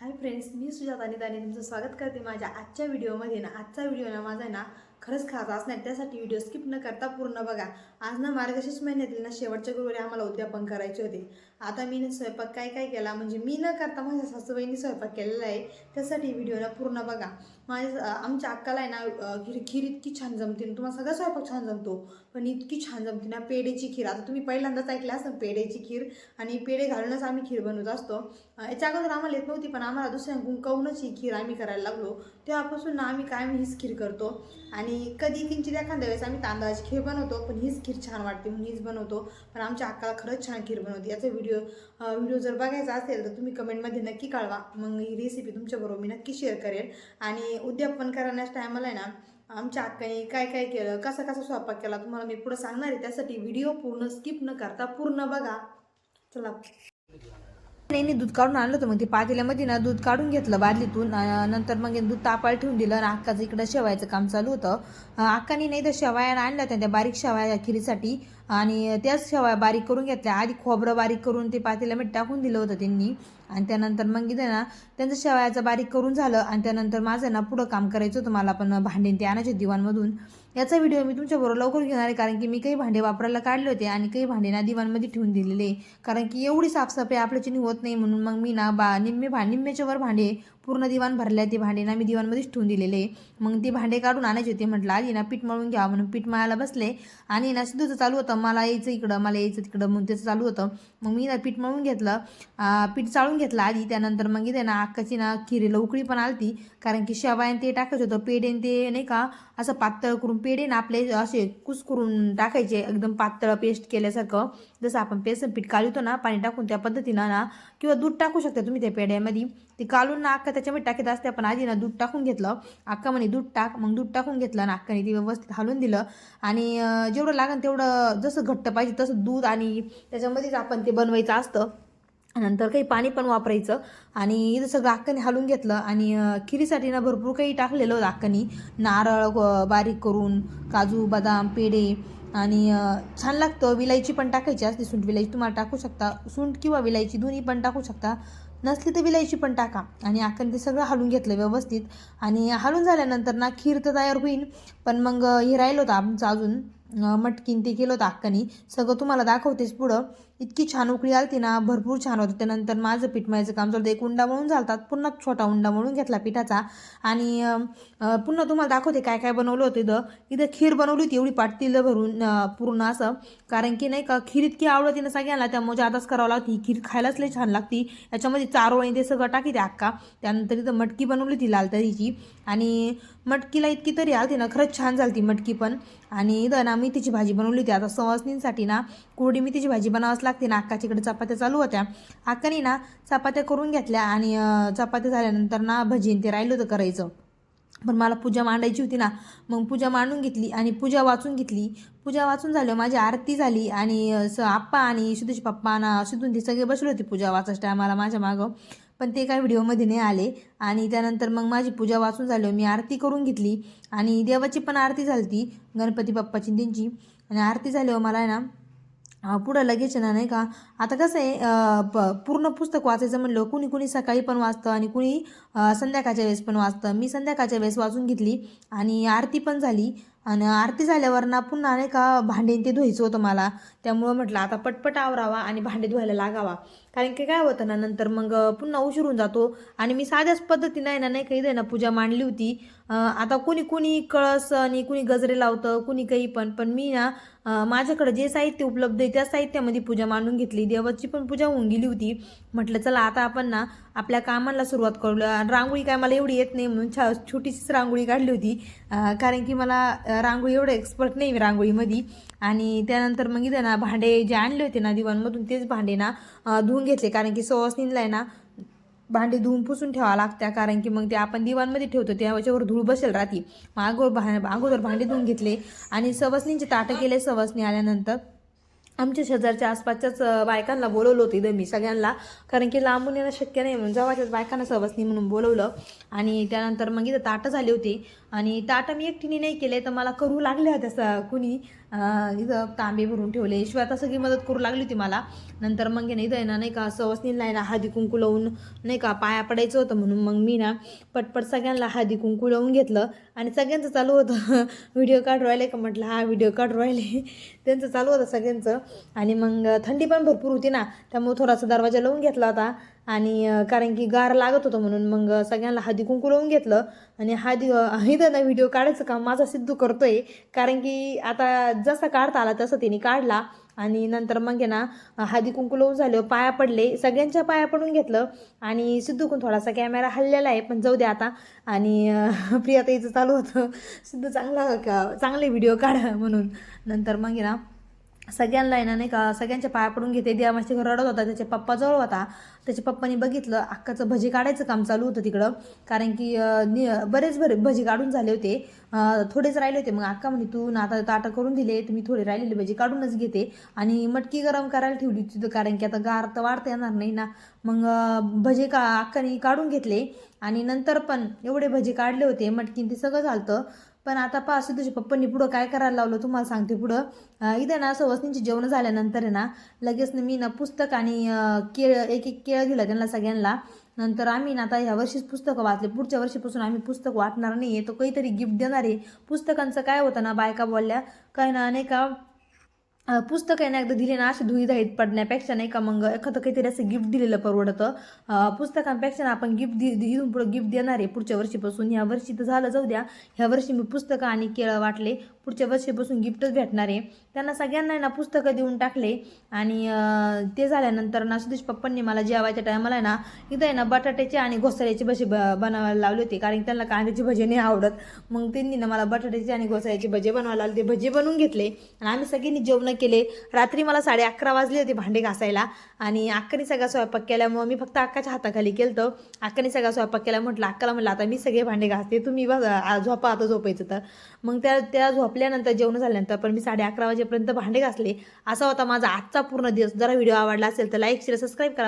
Hi friends मी सुजाता निदाने तुमचं स्वागत करते माझ्या आजच्या व्हिडिओमध्ये ना आजचा व्हिडिओ ना माझा ना खरंच खास असणार त्यासाठी व्हिडिओ स्किप न करता पूर्ण बघा. आज ना मार्गशीर्ष महिन्यातील ना शेवटच्या गुरुवारी आम्हाला उद्यापन करायचे होते. आता मी स्वयंपाक काय काय केला म्हणजे मी न करता माझ्या सासूबाईंनी स्वयंपाक केलेला आहे. त्यासाठी व्हिडिओ ना पूर्ण बघा. माझ्या आमच्या अक्काला आहे ना खीर खीर इतकी छान जमते ना. तुम्हाला सगळा स्वयंपाक छान जमतो. पण इतकी छान जमते ना पेढेची खीर. आता तुम्ही पहिल्यांदाच ऐकलं असं पेढेची खीर. आणि पेढे घालूनच आम्ही खीर बनवत असतो. याच्या अगोदर आम्हाला येत नव्हती पण आम्हाला दुसऱ्या कवूनच ही खीर आम्ही करायला लागलो. तेव्हापासून ना आम्ही कायम हीच खीर करतो. आणि आणि कधी किंचित एखाद्या वेळेस आम्ही तांदळाची खीर बनवतो पण हीच खीर छान वाटते म्हणून हीच बनवतो. पण आमच्या अक्काला खरंच छान खीर बनवते. याचा व्हिडिओ व्हिडिओ जर बघायचा असेल तर तुम्ही कमेंटमध्ये नक्की कळवा. मग ही रेसिपी तुमच्याबरोबर मी नक्की शेअर करेल. आणि उद्यापन करण्याच्या टायमाला आहे ना आमच्या अक्काने काय काय केलं कसा कसा स्वयंपाक केला तुम्हाला मी पुढं सांगणार आहे. त्यासाठी व्हिडिओ पूर्ण स्किप न करता पूर्ण बघा. चला. नाही दूध काढून आणलं होतं. मग ते पातेल्यामध्ये ना दूध काढून घेतलं बादलीतून. नंतर मग दूध तापायला ठेवून दिलं आणि अक्काचं इकडं शेवायचं काम चालू होतं. अक्काने नाही तर शेवाया आणल्या होत्या त्या बारीक शेवाया खिरीसाठी. आणि त्याच शेवाया बारीक करून घेतल्या. आधी खोबरं बारीक करून ते पातेल्यामध्ये टाकून दिलं होतं त्यांनी. आणि त्यानंतर मग इथे ना त्यांचं शेवायाचं बारीक करून झालं. आणि त्यानंतर माझं ना पुढं काम करायचं होतं. मला पण भांडे ते आणायचे दिवाणमधून. याचा व्हिडिओ मी तुमच्याबरोबर लवकर घेणार आहे कारण की मी काही भांडे वापरायला काढले होते आणि काही भांडे ना दिवाणमध्ये ठेवून दिलेले कारण की एवढी साफसफाई आपल्याची होत नाही म्हणून मग मी ना बा निम्मे भा निम्मेच्या वर भांडे पूर्ण दिवाण भरले ते भांडे. ना मी दिवाणमध्येच ठेवून दिलेले. मग ते भांडे काढून आणायचे होते. म्हटलं आधी ना पीठ मळून घ्या. म्हणून पीठ मळायला बसले. आणि ना सिद्धूचं चालू होतं. मला यायचं इकडं मला यायचं तिकडं. म्हणून त्याचं चालू होतं. मग मी ना पीठ मळून घेतलं. पीठ चाळून घेतलं आधी. त्यानंतर मग इथे ना अक्काची ना खिरीला उकळी पण आलती. कारण की शेवायन ते टाकायचं होतं. पेढे ते नाही का असं पातळ करून पेढे ना आपले असे कुस करून टाकायचे. एकदम पातळ पेस्ट केल्यासारखं. जसं आपण बेसन पीठ काढतो ना पाणी टाकून त्या पद्धतीनं ना किंवा दूध टाकू शकता तुम्ही त्या पेढ्यामध्ये. ते कालून ना अक्का त्याच्यामध्ये टाकत असते पण आधी ना दूध टाकून घेतलं. अक्का म्हणे दूध टाक मग दूध टाकून घेतलं आणि अक्काने ते व्यवस्थित हालून दिलं. आणि जेवढं लागेल तेवढं जसं घट्ट पाहिजे तसं दूध आणि त्याच्यामध्येच आपण ते बनवायचं असतं. नंतर काही पाणी पण वापरायचं. आणि इथं सगळं अक्काने हलून घेतलं आणि खिरीसाठी ना भरपूर काही टाकलेलं होतं अक्कानी नारळ बारीक करून काजू बदाम पेढे आणि छान लागतं. विलायची पण टाकायची असते सुंट. विलायची तुम्हाला टाकू शकता. सुंठ किंवा विलायची दोन्ही पण टाकू शकता. नसली तर विलायची पण टाका. आणि अक्काने ते सगळं हलून घेतलं व्यवस्थित. आणि हलून झाल्यानंतर ना खीर तर तयार होईल पण मग हे राहिलं होतं आमचं अजून मटकीन ते केलं होतं अक्कानी सगळं तुम्हाला दाखवतेच पुढं. इतकी छान उकळी आलती ना भरपूर छान होतं. त्यानंतर माझं पीठ मळायचं काम चालतं एक उंडा मळून झालतात पुन्हा छोटा उंडा मळून घेतला पिठाचा. आणि पुन्हा तुम्हाला दाखवते काय काय बनवलं होतं इथं. इथं खीर बनवली होती एवढी पाटतील भरून पूर्ण असं. कारण की नाही का खीर इतकी आवडती ना सगळ्यांना त्यामुळे जादाच करावं लागते. ही खीर खायलाच लई छान लागती. याच्यामध्ये चारोळी ते सगळं टाकी ते अक्का त्यानंतर इथं मटकी बनवली होती लाल तरीची. आणि मटकीला इतकी तरी आलती ना खरंच छान झालती मटकी पण. आणि इथं ना मेथीची भाजी बनवली होती. आता सवासनींसाठी ना कोरडी मेथीची भाजी बनावंच लागते ना अक्काच्याकडे चपात्या चालू होत्या. अक्कानी ना चपात्या करून घेतल्या आणि चपात्या झाल्यानंतर ना भजीन ते राहिलं होतं करायचं. पण मला पूजा मांडायची होती ना मग पूजा मांडून घेतली आणि पूजा वाचून घेतली. पूजा वाचून झाली माझी आरती झाली आणि स आप्पा आणि सुदेश पप्पा ना सिद्धून ते सगळे बसले होते पूजा वाचायच्या टायमाला माझ्या मागं. पण ते काय व्हिडिओमध्ये नाही आले आणि त्यानंतर मग माझी पूजा वाचून झाली मी आरती करून घेतली आणि देवाची पण आरती झाली ती गणपती बाप्पाची त्यांची. आणि आरती झाल्यावर मला आहे ना पुढं लगेच ना नाही का? आता कसं आहे प पूर्ण पुस्तक वाचायचं म्हणलं कुणी कुणी सकाळी पण वाचतं आणि कुणी संध्याकाळच्या वेळेस पण वाचतं. मी संध्याकाळच्या वेळेस वाचून घेतली आणि आरती पण झाली. आणि आरती झाल्यावर ना पुन्हा नाही का भांडे ते धुवायचं होतं मला. त्यामुळं म्हटलं आता पटपट आवरावा आणि भांडे धुवायला लागावा. कारण की काय होतं ना नंतर मग पुन्हा उशीर होऊन जातो. आणि मी साध्याच पद्धतीनं आहे ना नाही काही ना पूजा मांडली होती. आता कुणी कुणी कळस आणि कुणी गजरे लावतं कुणी काही पण. पण मी ना माझ्याकडे जे साहित्य उपलब्ध आहे त्या साहित्यामध्ये पूजा मांडून घेतली. देवाची पण पूजा होऊन गेली होती. म्हटलं चला आता आपण ना आपल्या कामाला सुरुवात करूया. रांगोळी काय मला एवढी येत नाही म्हणून छा छोटीशीच रांगोळी काढली होती. कारण की मला रांगोळी एवढं एक्सपर्ट नाही मी रांगोळीमध्ये. आणि त्यानंतर मग इथं ना भांडे जे आणले होते ना दिवाणमधून तेच भांडे ना धुवून धुवून घेतले. कारण की सवासनीला आहे ना भांडे धुवून पुसून ठेवावं लागत्या. कारण की मग ते आपण दिवाणमध्ये ठेवतो त्याच्यावर धूळ बसेल राहती मग अगोदर भा अगोदर भांडे धुवून घेतले आणि सवसनींचे ताटं केले सवसनी आल्यानंतर आमच्या शेजारच्या आसपासच्याच बायकांना बोलवलं होतं इथं मी सगळ्यांना. कारण की लांबून येणं शक्य नाही म्हणून जवळच्याच बायकांना सवसनी म्हणून बोलवलं. आणि त्यानंतर मग इथं ताटं झाले होते. आणि ताटं मी एकटीने नाही केले तर मला करू लागले होत्या स कुणी. इथं तांबे भरून ठेवले. शिवाय आता सगळी मदत करू लागली होती मला. नंतर मग आहे ना इथं ना नाही का सवसनीला आहे ना हळदी कुंकू लावून नाही का पाया पडायचं होतं म्हणून मग मी ना पटपट सगळ्यांना हळदी कुंकू लावून घेतलं. आणि सगळ्यांचं चालू होतं. व्हिडिओ काढ राहिले का म्हटलं हा व्हिडिओ काढ राहिले. त्यांचं चालू होतं सगळ्यांचं. आणि मग थंडी पण भरपूर होती ना त्यामुळे थोडासा दरवाजा लावून घेतला होता. आणि कारण की गार लागत होतं म्हणून मग सगळ्यांना हळदी कुंकू लावून घेतलं आणि हळदी हळदीनं व्हिडिओ काढायचं काम माझा सिद्धू करतोय. कारण की आता जसा काढता आला तसं तिने काढला आणि नंतर मग आहे ना हळदी कुंकू लावून झाले पाया पडले सगळ्यांच्या पाया पडून घेतलं आणि सिद्धूकून थोडासा कॅमेरा हल्लेला आहे पण जाऊ द्या आता. आणि अं, इथं चालू होतं. सिद्धू चांगला का चांगले व्हिडिओ काढा म्हणून. नंतर मग आहे ना सगळ्यांना आहे ना नाही का सगळ्यांच्या पाया पडून घेते. देवा माझ्या रडत होता त्याच्या पप्पा जवळ होता. त्याच्या पप्पानी बघितलं अक्काचं भजी काढायचं काम चालू होतं तिकडं. कारण की नि बरेच बरे भजी काढून झाले होते. थोडेच राहिले होते. मग अक्का म्हणे तू ना आता ताटं करून दिले तुम्ही थोडे राहिलेले भजी काढूनच घेते. आणि मटकी गरम करायला ठेवली होती तिथं कारण की आता गार तर वाढता येणार नाही ना. मग भजे का अक्काने काढून घेतले. आणि नंतर पण एवढे भजी काढले होते मटकीन ते सगळं झालं पण आता पहा सिद्धूच्या पप्पांनी पुढं काय करायला लावलं तुम्हाला सांगते पुढं. अं, इथं ना असं वसनीची जेवण झाल्यानंतर आहे ना लगेच ना मी ना पुस्तक आणि केळ एक एक केळ दिलं त्यांना सगळ्यांना. नंतर आम्ही ना आता ह्या वर्षीच पुस्तकं वाचले. पुढच्या वर्षीपासून आम्ही पुस्तक वाटणार नाही आहे तो काहीतरी गिफ्ट देणार आहे. पुस्तकांचं काय होतं ना बायका बोलल्या काय ना नाही का पुस्तक आहे ना एकदा दिले ना असे धुई धाईत पडण्यापेक्षा नाही का मग एखादं काहीतरी असं गिफ्ट दिलेलं परवडतं. पुस्तकांपेक्षा ना आपण गिफ्ट दि दि- इथून पुढं गिफ्ट देणार आहे पुढच्या वर्षीपासून. ह्या वर्षी तर झालं जाऊ द्या. ह्या वर्षी मी पुस्तकं आणि केळं वाटले. पुढच्या वर्षीपासून गिफ्टच भेटणार आहे. त्यांना सगळ्यांना ना पुस्तकं देऊन टाकले. आणि ते झाल्यानंतर ना सुदेश पप्पांनी मला जेवायच्या टायमाला आहे ना इथं आहे ना बटाट्याचे आणि घोसाळ्याचे भजे ब बनवायला लावली होती. कारण त्यांना कांद्याची भजे नाही आवडत. मग त्यांनी ना मला बटाट्याची आणि घोसाळ्याचे भजे बनवायला लावले. ते भजे बनवून घेतले. आणि आम्ही सगळ्यांनी जेवणं केले. रात्री मला साडे अकरा वाजले होते भांडे घासायला. आणि अक्काने सगळा स्वयंपाक केल्यामुळे मी फक्त अक्काच्या हाताखाली केलं अक्काने सगळा स्वयंपाक केला. म्हटलं अक्काला म्हटलं आता मी सगळे भांडे घासते. तुम्ही झोपा आता झोपायचं तर. मग त्या त्या झोपल्यानंतर जेवण झाल्यानंतर पण मी साडे अकरा वाजेपर्यंत भांडे घासले. असा होता माझा आजचा पूर्ण दिवस. जरा व्हिडिओ आवडला असेल तर लाईक शेअर सबस्क्राईब करा.